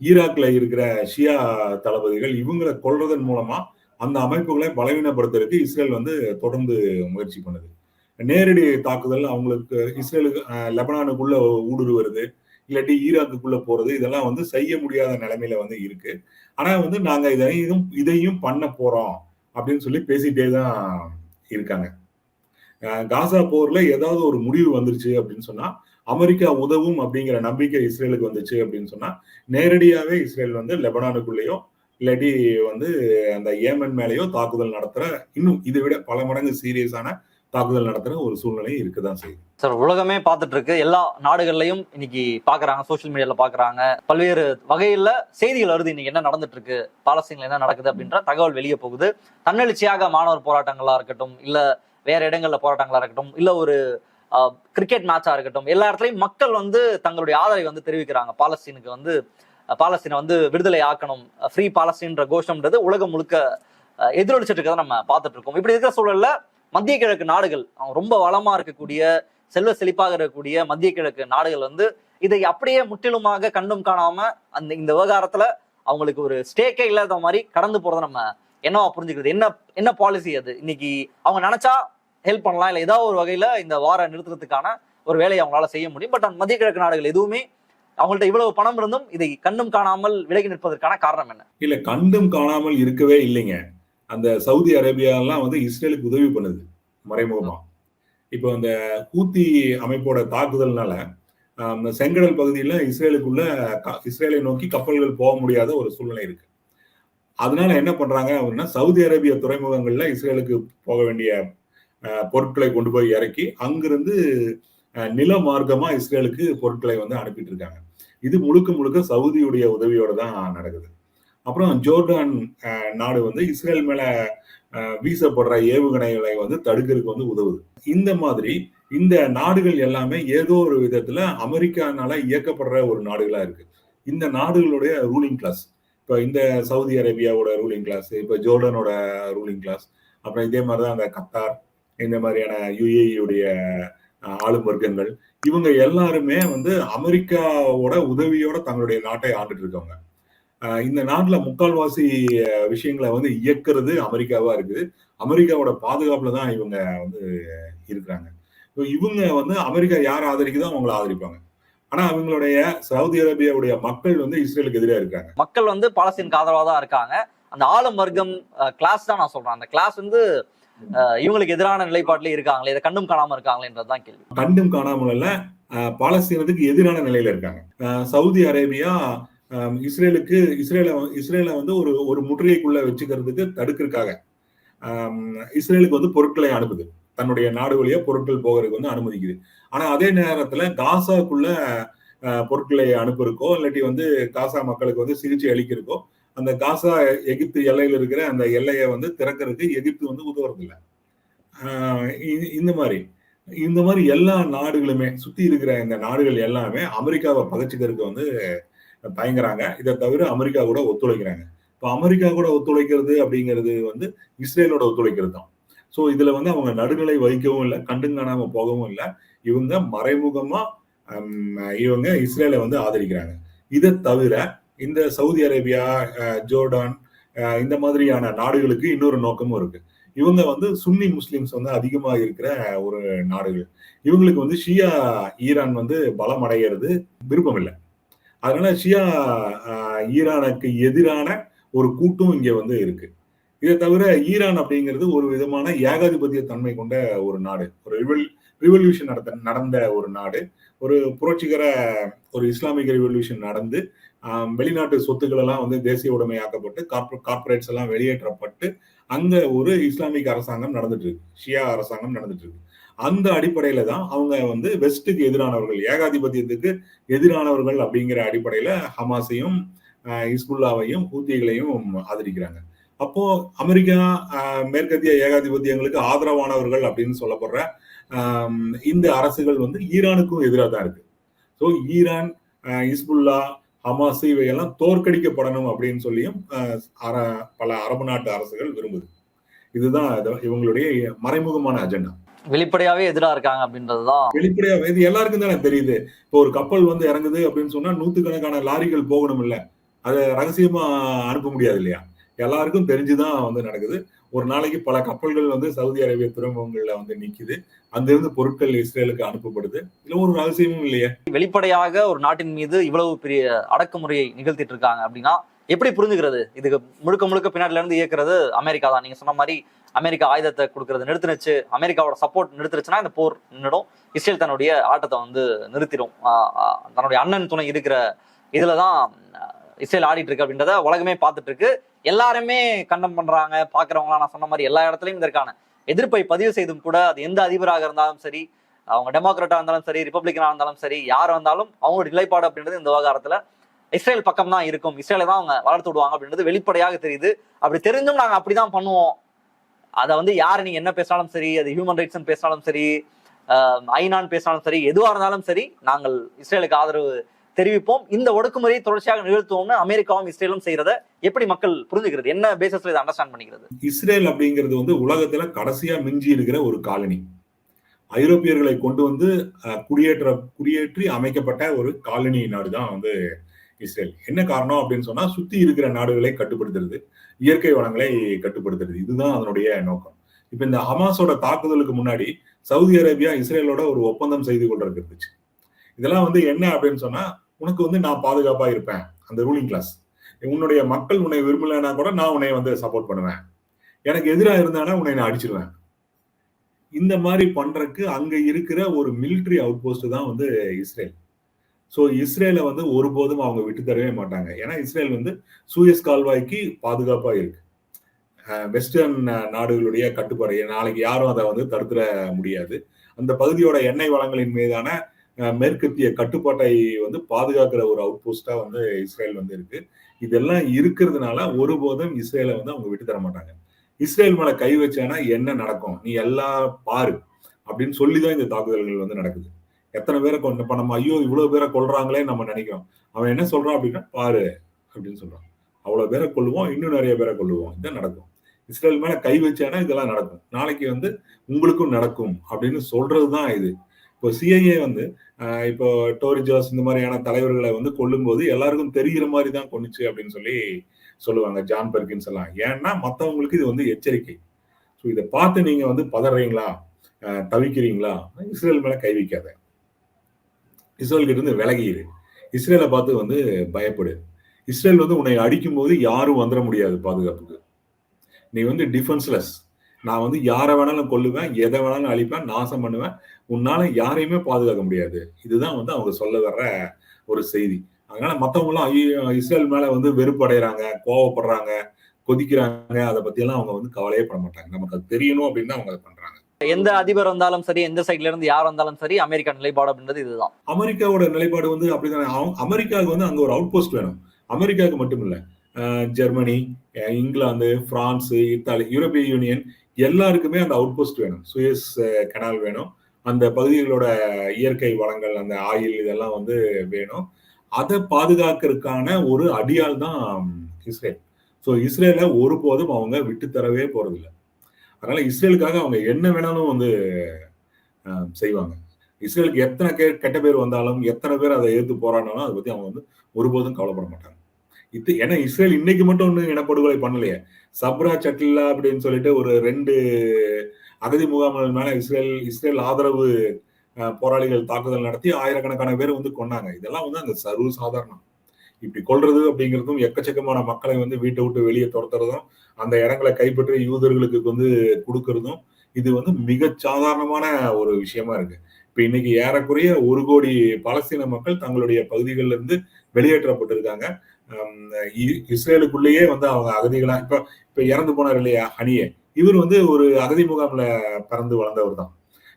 ஈராக்ல இருக்கிற ஷியா தளபதிகள் இவங்களை கொள்றதன் மூலமா அந்த அமைப்புகளை பலவீனப்படுத்துறதுக்கு இஸ்ரேல் வந்து தொடர்ந்து முயற்சி பண்ணுது. நேரடி தாக்குதல் அவங்களுக்கு இஸ்ரேலுக்கு லெபனானுக்குள்ள ஊடுருவது இல்லாட்டி ஈராக்குக்குள்ள போறது இதெல்லாம் வந்து செய்ய முடியாத நிலைமையில வந்து இருக்கு. ஆனா வந்து நாங்க இதையும் இதையும் பண்ண போறோம். அப்படின்னு சொல்லி பேசிட்டே தான் இருக்காங்க. காசா போர்ல ஏதாவது ஒரு முடிவு வந்துருச்சு அப்படின்னு சொன்னா அமெரிக்கா உதவும் அப்படிங்கிற நம்பிக்கை இஸ்ரேலுக்கு வந்துச்சு அப்படின்னு சொன்னா நேரடியாவே இஸ்ரேல் வந்து லெபனானுக்குள்ளேயோ இல்லாட்டி வந்து அந்த ஏமன் மேலேயோ தாக்குதல் நடத்துற இன்னும் இதை விட பல மடங்கு சீரியஸான தாக்குதல் நடத்துற ஒரு சூழ்நிலை இருக்குதான் செய்யுது. சார் உலகமே பார்த்துட்டு இருக்கு எல்லா நாடுகள்லையும் இன்னைக்கு பாக்குறாங்க சோசியல் மீடியால பாக்குறாங்க பல்வேறு வகையில செய்திகள் வருது. இன்னைக்கு என்ன நடந்துட்டு இருக்கு பாலஸ்தீன்ல என்ன நடக்குது அப்படின்ற தகவல் வெளியே போகுது. தன்னெழுச்சியாக மாணவர் போராட்டங்களா இருக்கட்டும் இல்ல வேற இடங்கள்ல போராட்டங்களா இருக்கட்டும் இல்ல ஒரு கிரிக்கெட் மேட்சா இருக்கட்டும் எல்லா இடத்துலயும் மக்கள் வந்து தங்களுடைய ஆதரவை வந்து தெரிவிக்கிறாங்க. பாலஸ்தீனுக்கு வந்து பாலஸ்தீனை வந்து விடுதலை ஆக்கணும். ஃப்ரீ பாலஸ்தீன்ற கோஷம்ன்றது உலகம் முழுக்க எதிரொலிச்சிட்டு இருக்கதை நம்ம பார்த்துட்டு இருக்கோம் இப்படி இருக்கிற சூழல்ல மத்திய கிழக்கு நாடுகள் அவங்க ரொம்ப வளமா இருக்கக்கூடிய செல்வ செழிப்பாக இருக்கக்கூடிய மத்திய கிழக்கு நாடுகள் வந்து இதை அப்படியே முற்றிலுமாக கண்டும் காணாம அந்த இந்த விவகாரத்துல அவங்களுக்கு ஒரு ஸ்டேக்கே இல்லாத மாதிரி கடந்து போறதை நம்ம என்னவா புரிஞ்சுக்கிறது? என்ன என்ன பாலிசி அது? இன்னைக்கு அவங்க நினைச்சா ஹெல்ப் பண்ணலாம் இல்ல ஏதாவது ஒரு வகையில இந்த வார நிறுத்துறதுக்கான ஒரு வேலையை அவங்களால செய்ய முடியும். பட் மத்திய கிழக்கு நாடுகள் எதுவுமே அவங்கள்ட்ட இவ்வளவு பணம் இருந்தும் இதை கண்ணும் காணாமல் விலகி நிற்பதற்கான காரணம் என்ன? இல்ல கண்டும் காணாமல் இருக்கவே இல்லைங்க. அந்த சவுதி அரேபியாலாம் வந்து இஸ்ரேலுக்கு உதவி பண்ணுது மறைமுகமா. இப்போ அந்த கூத்தி அமைப்போட தாக்குதல்னால அந்த செங்கடல் பகுதியில் இஸ்ரேலுக்குள்ள க- இஸ்ரேலை நோக்கி கப்பல்கள் போக முடியாத ஒரு சூழ்நிலை இருக்கு. அதனால என்ன பண்றாங்க அப்படின்னா சவுதி அரேபிய துறைமுகங்கள்ல இஸ்ரேலுக்கு போக வேண்டிய பொருட்களை கொண்டு போய் இறக்கி அங்கிருந்து நில மார்க்கமா இஸ்ரேலுக்கு பொருட்களை வந்து அனுப்பிட்டு இருக்காங்க. இது முழுக்க முழுக்க சவுதியுடைய உதவியோட தான் நடக்குது. அப்புறம் ஜோர்டான் நாடு வந்து இஸ்ரேல் மேல வீசப்படுற ஏவுகணைகளை வந்து தடுக்கிறதுக்கு வந்து உதவுது. இந்த மாதிரி இந்த நாடுகள் எல்லாமே ஏதோ ஒரு விதத்துல அமெரிக்கானால இயக்கப்படுற ஒரு நாடுகளா இருக்கு. இந்த நாடுகளுடைய ரூலிங் கிளாஸ் இப்போ இந்த சவுதி அரேபியாவோட ரூலிங் கிளாஸ் இப்போ ஜோர்டனோட ரூலிங் கிளாஸ் அப்புறம் இதே மாதிரி தான் அந்த கத்தார் இந்த மாதிரியான யுஏஇயுடைய ஆளும் வர்க்கங்கள் இவங்க எல்லாருமே வந்து அமெரிக்காவோட உதவியோட தங்களுடைய நாட்டை ஆண்டுட்டு இருக்கவங்க. இந்த நாட்டுல முக்கால்வாசி விஷயங்களை வந்து இயக்குறது அமெரிக்காவா இருக்குது. அமெரிக்காவோட பாதுகாப்புல தான் இவங்க வந்து இருக்கிறாங்க. So இவங்க வந்து அமெரிக்கா யார் ஆதரிக்குதோ அவங்கள ஆதரிப்பாங்க. ஆனா அவங்களுடைய சவுதி அரேபியாவுடைய மக்கள் வந்து இஸ்ரேலுக்கு எதிராக இருக்காங்க. மக்கள் வந்து பாலஸ்தீனுக்கு ஆதரவா தான் இருக்காங்க. அந்த ஆளும் வர்க்கம் கிளாஸ் தான் நான் சொல்றேன். அந்த கிளாஸ் வந்து இவங்களுக்கு எதிரான நிலைப்பாட்டிலே இருக்காங்களே இதை கண்ணும் காணாம இருக்காங்களேன்றதுதான் கேள்வி. கண்டும் காணாமல் ஆஹ், பாலஸ்தீனத்துக்கு எதிரான நிலையில இருக்காங்க. சவுதி அரேபியா இஸ்ரேலுக்கு இஸ்ரேலை இஸ்ரேலை வந்து ஒரு ஒரு முற்றுகைக்குள்ள வச்சுக்கிறதுக்கு தடுக்கிறதுக்காக. இஸ்ரேலுக்கு வந்து பொருட்களை அனுப்புது. தன்னுடைய நாடு வழியா பொருட்கள் போகிறதுக்கு வந்து அனுமதிக்குது. ஆனா அதே நேரத்துல காசாக்குள்ள பொருட்களை அனுப்புறக்கோ இல்லாட்டி வந்து காசா மக்களுக்கு வந்து சிகிச்சை அளிக்கிறக்கோ அந்த காசா எகிப்து எல்லையில் இருக்கிற அந்த எல்லையை வந்து திறக்கிறதுக்கு எகிப்து வந்து உதவுறதில்லை. இ- இந்த மாதிரி. இந்த மாதிரி எல்லா நாடுகளுமே சுத்தி இருக்கிற இந்த நாடுகள் எல்லாமே அமெரிக்காவை பகைச்சிக்கிறதுக்கு வந்து தயங்குறாங்க. இதை தவிர அமெரிக்கா கூட ஒத்துழைக்கிறாங்க. இப்போ அமெரிக்கா கூட ஒத்துழைக்கிறது அப்படிங்கிறது வந்து இஸ்ரேலோட ஒத்துழைக்கிறது தான். ஸோ இதுல வந்து அவங்க நடுநிலை வகிக்கவும் இல்லை கண்டும் காணாமல் போகவும் இல்லை. இவங்க மறைமுகமா இவங்க இஸ்ரேலை வந்து ஆதரிக்கிறாங்க. இதை தவிர இந்த சவுதி அரேபியா ஜோர்டான் இந்த மாதிரியான நாடுகளுக்கு இன்னொரு நோக்கமும் இருக்கு. இவங்க வந்து சுன்னி முஸ்லிம்ஸ் வந்து அதிகமாக இருக்கிற ஒரு நாடுகள். இவங்களுக்கு வந்து ஷியா ஈரான் வந்து பலம் அடைகிறது விருப்பம் இல்லை. அதனால ஷியா ஈரானுக்கு எதிரான ஒரு கூட்டும் இங்கே வந்து இருக்கு. இதை தவிர ஈரான் அப்படிங்கிறது ஒரு விதமான ஏகாதிபத்திய தன்மை கொண்ட ஒரு நாடு. ஒரு ரிவல் ரிவல்யூஷன் நடத்த நடந்த ஒரு நாடு. ஒரு புரட்சிகர ஒரு இஸ்லாமிக் ரிவல்யூஷன் நடந்து வெளிநாட்டு சொத்துக்கள் எல்லாம் வந்து தேசிய உடைமையாக்கப்பட்டு கார்பரேட் கார்பரேட்ஸ் எல்லாம் வெளியேற்றப்பட்டு அங்க ஒரு இஸ்லாமிக் அரசாங்கம் நடந்துட்டு இருக்கு. ஷியா அரசாங்கம் நடந்துட்டு இருக்கு. அந்த அடிப்படையில தான் அவங்க வந்து வெஸ்ட்டுக்கு எதிரானவர்கள் ஏகாதிபத்தியத்துக்கு எதிரானவர்கள் அப்படிங்கிற அடிப்படையில ஹமாஸையும் இஸ்புல்லாவையும் ஹூத்திகளையும் ஆதரிக்கிறாங்க. அப்போ அமெரிக்கா மேற்கத்திய ஏகாதிபத்தியங்களுக்கு ஆதரவானவர்கள் அப்படின்னு சொல்லப்படுற இந்த அரசுகள் வந்து ஈரானுக்கும் எதிராக தான் இருக்கு. ஸோ ஈரான் இஸ்புல்லா ஹமாஸ் இவையெல்லாம் தோற்கடிக்கப்படணும் அப்படின்னு சொல்லியும் அர- பல அரபு நாட்டு அரசுகள் விரும்புது. இதுதான் இது- இவங்களுடைய மறைமுகமான அஜெண்டா. வெளிப்படையாவே எதிரா இருக்காங்க அப்படின்றதுதான். வெளிப்படையா இது எல்லாருக்கும் தானே தெரியுது. இப்போ ஒரு கப்பல் வந்து இறங்குது அப்படின்னு சொன்னா நூத்துக்கணக்கான லாரிகள் போகணும் இல்ல அதை ரகசியமா அனுப்ப முடியாது இல்லையா? எல்லாருக்கும் தெரிஞ்சுதான் வந்து நடக்குது. ஒரு நாளைக்கு பல கப்பல்கள் வந்து சவுதி அரேபிய துறைமுகங்கள்ல வந்து நிக்குது. அங்கிருந்து பொருட்கள் இஸ்ரேலுக்கு அனுப்பப்படுது. இதுல ஒரு ரகசியமும் இல்லையே. வெளிப்படையாக ஒரு நாட்டின் மீது இவ்வளவு பெரிய அடக்குமுறையை நிகழ்த்திட்டு இருக்காங்க அப்படின்னா எப்படி புரிஞ்சுக்கிறது? இதுக்கு முழுக்க முழுக்க பின்னாடில இருந்து இயக்குறது அமெரிக்கா தான். நீங்க சொன்ன மாதிரி அமெரிக்கா ஆயுதத்தை கொடுக்கறது நிறுத்தினுச்சு. அமெரிக்காவோட சப்போர்ட் நிறுத்திருச்சுன்னா இந்த போர் நின்றுடும் இஸ்ரேல் தன்னுடைய ஆட்டத்தை வந்து நிறுத்திடும். தன்னுடைய அண்ணன் துணை இருக்கிற இதுலதான் இஸ்ரேல் ஆடிட்டு இருக்கு அப்படின்றத உலகமே பார்த்துட்டு இருக்கு. எல்லாருமே கண்டம் பண்றாங்க பாக்குறவங்களாம் நான் சொன்ன மாதிரி எல்லா இடத்துலயும் இதற்கான எதிர்ப்பை பதிவு செய்தும் கூட அது எந்த அதிபராக இருந்தாலும் சரி அவங்க டெமோக்ராட்டா இருந்தாலும் சரி ரிப்பப்ளிகனா இருந்தாலும் சரி யார் வந்தாலும் அவங்களோட நிலைப்பாடு அப்படின்றது இந்த விவகாரத்துல இஸ்ரேல் பக்கம் தான் இருக்கும். இஸ்ரேலை தான் அவங்க வளர்த்து விடுவாங்க அப்படின்றது வெளிப்படையாக தெரியுது. அப்படி தெரிஞ்சும் நாங்க அப்படிதான் பண்ணுவோம். அதை வந்து யார் நீங்க என்ன பேசினாலும் சரி அது ஹியூமன் ரைட்ஸ் பேசினாலும் சரி ஐநான் ஐநான்னு பேசினாலும் சரி எதுவா இருந்தாலும் சரி நாங்கள் இஸ்ரேலுக்கு ஆதரவு தெரிவிப்போம். இந்த ஒடுக்குமுறையை தொடர்ச்சியாக நிகழ்த்துவோம்னு அமெரிக்காவும் இஸ்ரேலும் செய்யறத எப்படி மக்கள் புரிஞ்சுக்கிறது? என்ன பேசஸ்ல இதை அண்டர்ஸ்டாண்ட் பண்ணிக்கிறது? இஸ்ரேல் அப்படிங்கிறது வந்து உலகத்துல கடைசியா மிஞ்சி இருக்கிற ஒரு காலனி. ஐரோப்பியர்களை கொண்டு வந்து குடியேற்ற குடியேற்றி அமைக்கப்பட்ட ஒரு காலனி நாடு தான் வந்து இஸ்ரேல். என்ன காரணம் அப்படின்னு சொன்னா சுத்தி இருக்கிற நாடுகளை கட்டுப்படுத்துறது இயற்கை வளங்களை கட்டுப்படுத்துறது. இதுதான் அதனுடைய நோக்கம். இப்ப இந்த ஹமாஸோட தாக்குதலுக்கு முன்னாடி சவுதி அரேபியா இஸ்ரேலோட ஒரு ஒப்பந்தம் செய்து கொண்டிருந்துச்சு. இருந்துச்சு இதெல்லாம் வந்து என்ன அப்படின்னு சொன்னா உனக்கு வந்து நான் பாதுகாப்பா இருப்பேன். அந்த ரூலிங் கிளாஸ் உன்னுடைய மக்கள் உன்னை விரும்பலைன்னா கூட நான் உன்னை வந்து சப்போர்ட் பண்ணுவேன். எனக்கு எதிராக இருந்தானா உன்னை நான் அடிச்சிருவேன். இந்த மாதிரி பண்றதுக்கு அங்க இருக்கிற ஒரு மிலிட்டரி அவுட் போஸ்ட் தான் வந்து இஸ்ரேல். ஸோ இஸ்ரேலை வந்து ஒருபோதும் அவங்க விட்டு தரவே மாட்டாங்க. ஏன்னா இஸ்ரேல் வந்து சூயஸ் கால்வாய்க்கு பாதுகாப்பாக இருக்கு. வெஸ்டர்ன் நாடுகளுடைய கட்டுப்பாடு. நாளைக்கு யாரும் அதை வந்து தடுத்துட முடியாது. அந்த பகுதியோட எண்ணெய் வளங்களின் மீதான மேற்கத்திய கட்டுப்பாட்டை வந்து பாதுகாக்கிற ஒரு அவுட் போஸ்டா வந்து இஸ்ரேல் வந்து இருக்கு. இதெல்லாம் இருக்கிறதுனால ஒருபோதும் இஸ்ரேலை வந்து அவங்க விட்டு தர மாட்டாங்க. இஸ்ரேல் மேல கை வச்சானா என்ன நடக்கும்? நீ எல்லாம் பாரு. அப்படின்னு சொல்லிதான் இந்த தாக்குதல்கள் வந்து நடக்குது. எத்தனை பேரை கொண்டு இப்ப நம்ம ஐயோ இவ்வளவு பேரை கொள்றாங்களே நம்ம நினைக்கிறோம். அவன் என்ன சொல்றான் அப்படின்னா பாரு அப்படின்னு சொல்றான். அவ்வளவு பேரை கொள்ளுவோம் இன்னும் நிறைய பேரை கொள்ளுவோம் இதான் நடக்கும். இஸ்ரேல் மேல கை வச்சானா இதெல்லாம் நடக்கும். நாளைக்கு வந்து உங்களுக்கும் நடக்கும் அப்படின்னு சொல்றதுதான் இது. இப்போ சிஐஏ வந்து ஆஹ் இப்போ டோரிஜாஸ் இந்த மாதிரியான தலைவர்களை வந்து கொல்லும்போது எல்லாருக்கும் தெரிகிற மாதிரி தான் கொண்டுச்சு அப்படின்னு சொல்லி சொல்லுவாங்க ஜான் பெர்கின்ஸ் எல்லாம். ஏன்னா மற்றவங்களுக்கு இது வந்து எச்சரிக்கை. ஸோ இதை பார்த்து நீங்க வந்து பதறீங்களா? தவிக்கிறீங்களா? இஸ்ரேல் மேல கை வைக்காத. இஸ்ரேல் இருந்து விலகிடு இஸ்ரேலை பார்த்து வந்து பயப்படு. இஸ்ரேல் வந்து உன்னை அடிக்கும் போது யாரும் வந்துட முடியாது பாதுகாப்புக்கு. நீ வந்து டிஃபென்ஸ்லெஸ் நான் வந்து யாரை வேணாலும் கொல்லுவேன் எதை வேணாலும் அழிப்பேன் நாசம் பண்ணுவேன். உன்னால யாரையுமே பாதுகாக்க முடியாது. இதுதான் வந்து அவங்க சொல்ல வர்ற ஒரு செய்தி. அதனால மத்தவங்களாம் ஐயோ இஸ்ரேல் மேல வந்து வெறுப்படைறாங்க கோவப்படுறாங்க கொதிக்கிறாங்க. அதை பத்தி எல்லாம் அவங்க வந்து கவலையே பட மாட்டாங்க. நமக்கு அது தெரியணும் அப்படின்னு அவங்க அதை பண்றாங்க. எந்த அதிபர் வந்தாலும் சரி எந்த சைட்ல இருந்து யார் வந்தாலும் சரி அமெரிக்கா நிலைப்பாடு அப்படின்றது இதுதான். அமெரிக்காவோட நிலைப்பாடு வந்து அப்படிதானே. அவங்க- அமெரிக்காவுக்கு வந்து அங்க ஒரு அவுட் போஸ்ட் வேணும். அமெரிக்காவுக்கு மட்டும் இல்ல Germany England France Italy European Union எல்லாருக்குமே அந்த அவுட் போஸ்ட் வேணும். சுயஸ் கனால் வேணும். அந்த பகுதிகளோட இயற்கை வளங்கள் அந்த ஆயில் இதெல்லாம் வந்து வேணும். அதை பாதுகாக்கிறதுக்கான ஒரு அடியால் தான் இஸ்ரேல். ஸோ இஸ்ரேலை ஒருபோதும் அவங்க விட்டு தரவே போறதில்லை. அதனால இஸ்ரேலுக்காக அவங்க என்ன வேணாலும் வந்து செய்வாங்க. இஸ்ரேலுக்கு எத்தனை கெட்ட பேர் வந்தாலும் எத்தனை பேர் அதை எதிர்த்து போராடினாலும் அதை பத்தி அவங்க வந்து ஒருபோதும் கவலைப்பட மாட்டாங்க. இது ஏன்னா இஸ்ரேல் இன்னைக்கு மட்டும் ஒன்றும் இனப்படுகொலை பண்ணலையே. சப்ரா சட்டில்லா அப்படின்னு சொல்லிட்டு ஒரு ரெண்டு அகதி முகாம்கள் மேல இஸ்ரேல் இஸ்ரேல் ஆதரவு போராளிகள் தாக்குதல் நடத்தி ஆயிரக்கணக்கான பேர் வந்து கொன்னாங்க. இதெல்லாம் வந்து அந்த சர்வ சாதாரணம். இப்படி கொள்றது அப்படிங்கிறதும் எக்கச்சக்கமான மக்களை வந்து வீட்டை விட்டு வெளியே துரத்துறதும் அந்த இடங்களை கைப்பற்றி யூதர்களுக்கு வந்து கொடுக்கறதும் இது வந்து மிக சாதாரணமான ஒரு விஷயமா இருக்கு. இப்ப இன்னைக்கு ஏறக்குறைய ஒரு கோடி பாலஸ்தீன மக்கள் தங்களுடைய பகுதிகளில் இருந்து வெளியேற்றப்பட்டிருக்காங்க. இஸ்ரேலுக்குள்ளேயே வந்து அவங்க அகதிகளா இப்ப இப்ப இறந்து போனார் இல்லையா ஹனியே. இவர் வந்து ஒரு அகதி முகாம்ல பிறந்து வளர்ந்தவர் தான்.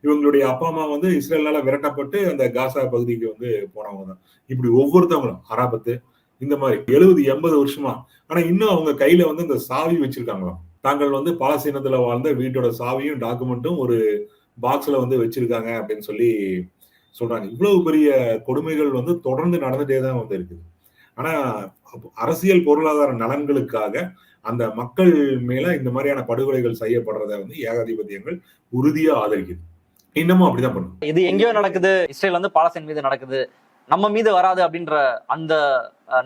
இவங்களுடைய அப்பா அம்மா வந்து இஸ்ரேலால விரட்டப்பட்டு அந்த காசா பகுதிக்கு வந்து போனவங்க தான். இப்படி ஒவ்வொருத்தவங்களும் அராபத்து இந்த மாதிரி எழுபது எண்பது வருஷமா ஆனா இன்னும் அவங்க கையில வந்து இந்த சாவி வச்சிருக்காங்களாம் தாங்கள் வந்து பாலஸ்தீனத்துல வாழ்ந்த வீட்டோட சாவியும் டாக்குமெண்ட்டும் ஒரு பாக்ஸ்ல வந்து வச்சிருக்காங்க அப்படின்னு சொல்லி சொல்றாங்க. இவ்வளவு பெரிய கொடுமைகள் வந்து தொடர்ந்து நடந்துட்டே தான் வந்து இருக்குது. ஆனா அரசியல் பொருளாதார நலன்களுக்காக அந்த மக்கள் மேல இந்த மாதிரியான படுகொலைகள் செய்யப்படுறத வந்து ஏகாதிபத்தியங்கள் உறுதியா ஆதரிக்குது. இன்னமும் அப்படிதான் பண்ணும். இது எங்கேயோ நடக்குது. இஸ்ரேல் வந்து பாலஸ்தீன் மீது நடக்குது. நம்ம மீது வராது அப்படின்ற அந்த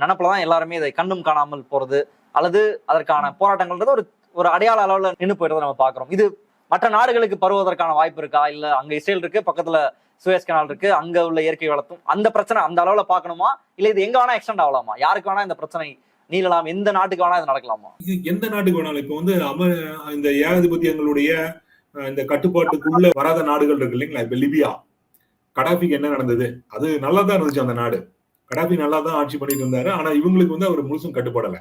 நினப்புலதான் எல்லாருமே இதை கண்ணும் காணாமல் போறது அல்லது அதற்கான போராட்டங்கள்ன்றது ஒரு ஒரு அடையாள அளவுல நின்று போயிடுறத நம்ம பாக்குறோம் இது மற்ற நாடுகளுக்கு பருவதற்கான வாய்ப்பு இருக்கா? இல்ல அங்க இஸ்ரேல் இருக்கு பக்கத்துல சுயஸ் கனால் இருக்கு. அங்க உள்ள இயற்கை வளத்தும். அந்த பிரச்சனை அந்த அளவுல பாக்கணுமா இல்ல இது எங்க வேணா எக்ஸ்டெண்ட் ஆகலாமா? யாருக்கு வேணா இந்த பிரச்சனை நீளலாம். எந்த நாட்டுக்கு வேணா இது நடக்கலாமா? இது எந்த நாட்டுக்கு வேணாலும் இப்ப வந்து அம இந்த ஏகாதிபத்தியங்களுடைய இந்த கட்டுப்பாட்டுக்குள்ள வராத நாடுகள் இருக்கு இல்லைங்களா? இப்ப லிபியா. கடாபிக்கு என்ன நடந்தது? அது நல்லா தான் இருந்துச்சு அந்த நாடு. கடாபி நல்லா தான் ஆட்சி பண்ணிட்டு இருந்தாரு. ஆனா இவங்களுக்கு வந்து அவர் முழுசும் கட்டுப்படலை.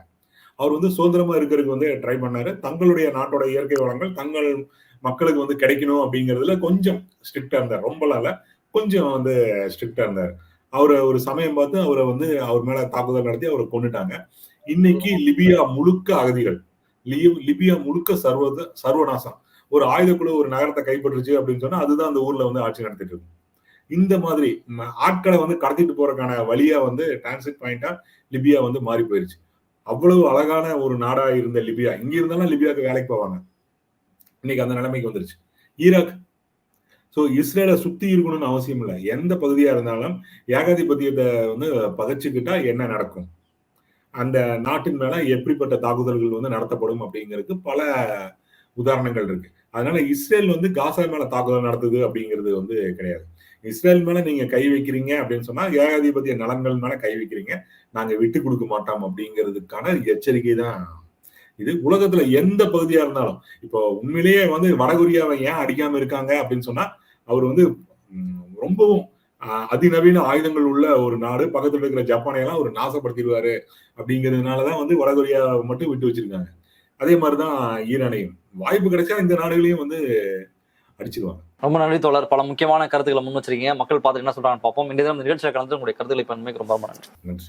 அவர் வந்து சுதந்திரமா இருக்கிறதுக்கு வந்து ட்ரை பண்ணாரு. தங்களுடைய நாட்டோட இயற்கை வளங்கள் தங்கள் மக்களுக்கு வந்து கிடைக்கணும் அப்படிங்கிறதுல கொஞ்சம் ஸ்ட்ரிக்டா இருந்தார். ரொம்ப கொஞ்சம் வந்து ஸ்ட்ரிக்டா இருந்தார். அவரை ஒரு சமயம் பார்த்து அவரை வந்து அவர் மேல தாக்குதல் நடத்தி அவரை கொண்டுட்டாங்க இன்னைக்கு லிபியா முழுக்க அகதிகள் லி- லிபியா முழுக்க சர்வ சர்வநாசம். ஒரு ஆயுதக்குழு ஒரு நகரத்தை கைப்பற்றுச்சு அப்படின்னு சொன்னா அதுதான் அந்த ஊர்ல வந்து ஆட்சி நடத்திட்டு இருக்கு. இந்த மாதிரி ஆட்களை வந்து கடத்திட்டு போறதுக்கான வழியா வந்து டிரான்சிட் பாயிண்டா லிபியா வந்து மாறி போயிருச்சு. அவ்வளவு அழகான ஒரு நாடா இருந்த லிபியா. இங்க இருந்தாலும் லிபியாவுக்கு வேலைக்கு போவாங்க. இன்னைக்கு அந்த நிலைமைக்கு வந்துருச்சு. ஈராக். ஸோ இஸ்ரேலை சுத்தி இருக்கணும்னு அவசியம் இல்லை. எந்த பகுதியா இருந்தாலும் ஏகாதிபத்தியத்தை வந்து பகைச்சுக்கிட்டா என்ன நடக்கும்? அந்த நாட்டின் மேல எப்படிப்பட்ட தாக்குதல்கள் வந்து நடத்தப்படும் அப்படிங்கிறதுக்கு பல உதாரணங்கள் இருக்கு. அதனால இஸ்ரேல் வந்து காசா மேல தாக்குதல் நடத்துது அப்படிங்கிறது வந்து கிடையாது. இஸ்ரேல் மேல நீங்க கை வைக்கிறீங்க அப்படின்னு சொன்னா ஏகாதிபத்திய நலன்கள் மேல கை வைக்கிறீங்க. நாங்க விட்டு கொடுக்க மாட்டோம் அப்படிங்கிறதுக்கான எச்சரிக்கை தான் இது உலகத்துல எந்த பகுதியா இருந்தாலும். இப்போ உண்மையிலேயே வந்து வடகொரியாவை ஏன் அடிக்காம இருக்காங்க அப்படின்னு சொன்னா அவர் வந்து ரொம்பவும் அதிநவீன ஆயுதங்கள் உள்ள ஒரு நாடு. பக்கத்துல இருக்கிற ஜப்பானை எல்லாம் ஒரு நாசப்படுத்திடுவாரு அப்படிங்கிறதுனாலதான் வந்து வடகொரியாவை மட்டும் விட்டு வச்சிருக்காங்க. அதே மாதிரிதான் ஈரானையும். வாய்ப்பு கிடைச்சா இந்த நாடுகளையும் வந்து அடிச்சிருவாங்க. ரொம்ப நன்றி தோழர். பல முக்கியமான கருத்துக்களை முன் வச்சிருக்கீங்க. மக்கள் பார்த்துட்டு என்ன சொல்றாங்கன்னு பார்ப்போம். இந்த நிகழ்ச்சியில் கலந்து உங்களுடைய கருத்துக்களை பன்மைக்கு ரொம்ப ரொம்ப நன்றி.